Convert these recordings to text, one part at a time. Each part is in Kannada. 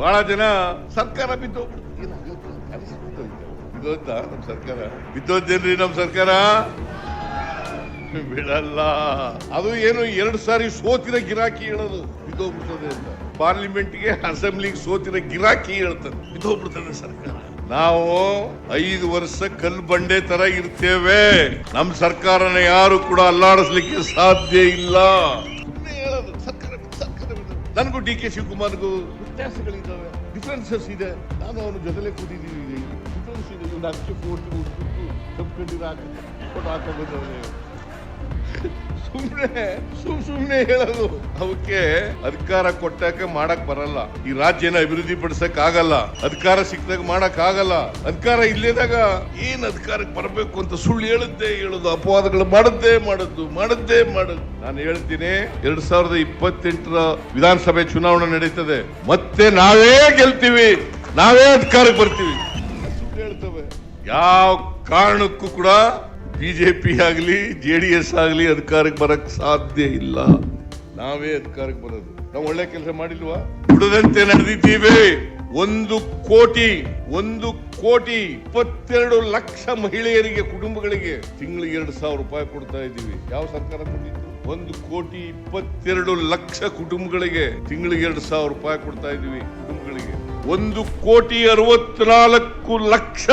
ಬಹಳ ಜನ ಸರ್ಕಾರ ಬಿದ್ದೋಗ್ಬಿಡ್ತು. ಏನಾಗುತ್ತೆ? ನಮ್ಮ ನಮ್ ಸರ್ಕಾರ? ಬಿದ್ದೋದೇನ್ರಿ ನಮ್ಮ ಸರ್ಕಾರ? ಬಿಡಲ್ಲ. ಅದು ಏನು ಎರಡು ಸಾರಿ ಸೋತಿನ ಗಿರಾಕಿ ಹೇಳೋದು, ಬಿದ್ದೋಗ್ಬಿಡ್ತದೆ ಅಂತ. ಪಾರ್ಲಿಮೆಂಟ್ಗೆ ಅಸೆಂಬ್ಲಿಗೆ ಸೋತಿನ ಗಿರಾಕಿ ಹೇಳ್ತದೆ, ಬಿದ್ದೋಗ್ಬಿಡ್ತದೆ ಸರ್ಕಾರ. ನಾವು ಐದು ವರ್ಷ ಕಲ್ ಬಂಡೆ ತರ ಇರ್ತೇವೆ. ನಮ್ ಸರ್ಕಾರನ ಯಾರು ಕೂಡ ಅಲ್ಲಾಡಿಸ್ಲಿಕ್ಕೆ ಸಾಧ್ಯ ಇಲ್ಲ. ನನಗೂ ಡಿ ಕೆ ಶಿವಕುಮಾರ್ಗೂ ವ್ಯತ್ಯಾಸಗಳಿದ್ದಾವೆ ಡಿಫ್ರೆನ್ಸಸ್ ಇದೆ ನಾನು ಅವನ ಜೊತೆಲೆ ಕೂತಿದ್ದೀವಿ ಡಿಫ್ರೆನ್ಸ್ ಇದೆ ಒಂದು ಫೋಟೋ ಹುಟ್ಬಿಟ್ಟು ಹಾಕಿ ಫೋಟೋ ಹಾಕೋ ಬಂದವನೇ ಸುಮ್ನೆ ಸುಮ್ ಸುಮ್ನೆ ಹೇಳೋದು. ಅವಕ್ಕೆ ಅಧಿಕಾರ ಕೊಟ್ಟಾಕ ಮಾಡಕ್ ಬರಲ್ಲ. ಈ ರಾಜ್ಯನ ಅಭಿವೃದ್ಧಿ ಪಡಿಸಕ್ ಆಗಲ್ಲ. ಅಧಿಕಾರ ಸಿಕ್ದಾಗ ಮಾಡಕ್ ಆಗಲ್ಲ. ಅಧಿಕಾರ ಇಲ್ಲೇದಾಗ ಏನ್ ಅಧಿಕಾರಕ್ಕೆ ಬರಬೇಕು ಅಂತ ಸುಳ್ಳು ಹೇಳುತ್ತೆ ಹೇಳುದು, ಅಪವಾದಗಳು ಮಾಡದ್ದೇ ಮಾಡದ್ದು ಮಾಡದ್ದೇ ಮಾಡದ್ದು ನಾನು ಹೇಳ್ತೀನಿ, ಎರಡ್ ಸಾವಿರದ ಇಪ್ಪತ್ತೆಂಟರ ವಿಧಾನಸಭೆ ಚುನಾವಣೆ ನಡೀತದೆ. ಮತ್ತೆ ನಾವೇ ಗೆಲ್ತೀವಿ. ನಾವೇ ಅಧಿಕಾರಕ್ಕೆ ಬರ್ತೀವಿ. ಸುಳ್ಳು ಹೇಳ್ತವೆ. ಯಾವ ಕಾರಣಕ್ಕೂ ಕೂಡ ಬಿಜೆಪಿ ಆಗಲಿ, ಜೆ ಡಿ ಎಸ್ ಆಗಲಿ ಅಧಿಕಾರಕ್ಕೆ ಬರಕ್ ಸಾಧ್ಯ ಇಲ್ಲ. ನಾವೇ ಅಧಿಕಾರಕ್ಕೆ ಬರೋದು. ನಾವು ಒಳ್ಳೆ ಕೆಲಸ ಮಾಡಿಲ್ವಾ? ಬಿಡದಂತೆ ನಡೆದಿದ್ದೀವಿ. ಒಂದು ಕೋಟಿ ಒಂದು ಕೋಟಿ ಇಪ್ಪತ್ತೆರಡು ಲಕ್ಷ ಮಹಿಳೆಯರಿಗೆ, ಕುಟುಂಬಗಳಿಗೆ ತಿಂಗಳಿಗೆ ಎರಡು ಸಾವಿರ ರೂಪಾಯಿ ಕೊಡ್ತಾ ಇದ್ದೀವಿ. ಯಾವ ಸರ್ಕಾರ ಕೊಟ್ಟಿತ್ತು ಒಂದು ಕೋಟಿ ಇಪ್ಪತ್ತೆರಡು ಲಕ್ಷ ಕುಟುಂಬಗಳಿಗೆ ತಿಂಗಳಿಗೆ ಎರಡು ಸಾವಿರ ರೂಪಾಯಿ ಕೊಡ್ತಾ ಇದ್ದೀವಿ ಕುಟುಂಬಗಳಿಗೆ. ಒಂದು ಕೋಟಿ ಅರವತ್ನಾಲ್ಕು ಲಕ್ಷ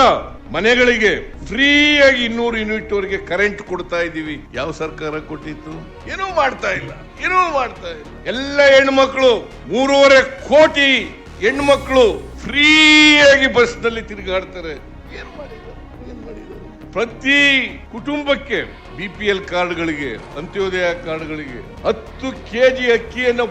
ಮನೆಗಳಿಗೆ ಫ್ರೀಯಾಗಿ ಇನ್ನೂರು ಯೂನಿಟ್ ವರೆಗೆ ಕರೆಂಟ್ ಕೊಡ್ತಾ ಇದ್ದೀವಿ. ಯಾವ ಸರ್ಕಾರ ಕೊಟ್ಟಿತ್ತು? ಏನೂ ಮಾಡ್ತಾ ಇಲ್ಲ. ಏನೂ ಮಾಡ್ತಾ ಇಲ್ಲ. ಎಲ್ಲ ಹೆಣ್ಮಕ್ಳು, ಮೂರುವರೆ ಕೋಟಿ ಹೆಣ್ಮಕ್ಳು ಫ್ರೀಯಾಗಿ ಬಸ್ನಲ್ಲಿ ತಿರುಗಾಡ್ತಾರೆ. ಏನ್ ಮಾಡಿದ್ರು? ಏನ್ ಮಾಡಿದ್ರು? ಪ್ರತಿ ಕುಟುಂಬಕ್ಕೆ ಬಿ ಪಿ ಎಲ್ ಕಾರ್ಡ್ಗಳಿಗೆ ಅಂತ್ಯೋದಯ ಕಾರ್ಡ್ಗಳಿಗೆ ಹತ್ತು ಕೆಜಿ ಅಕ್ಕಿಯನ್ನು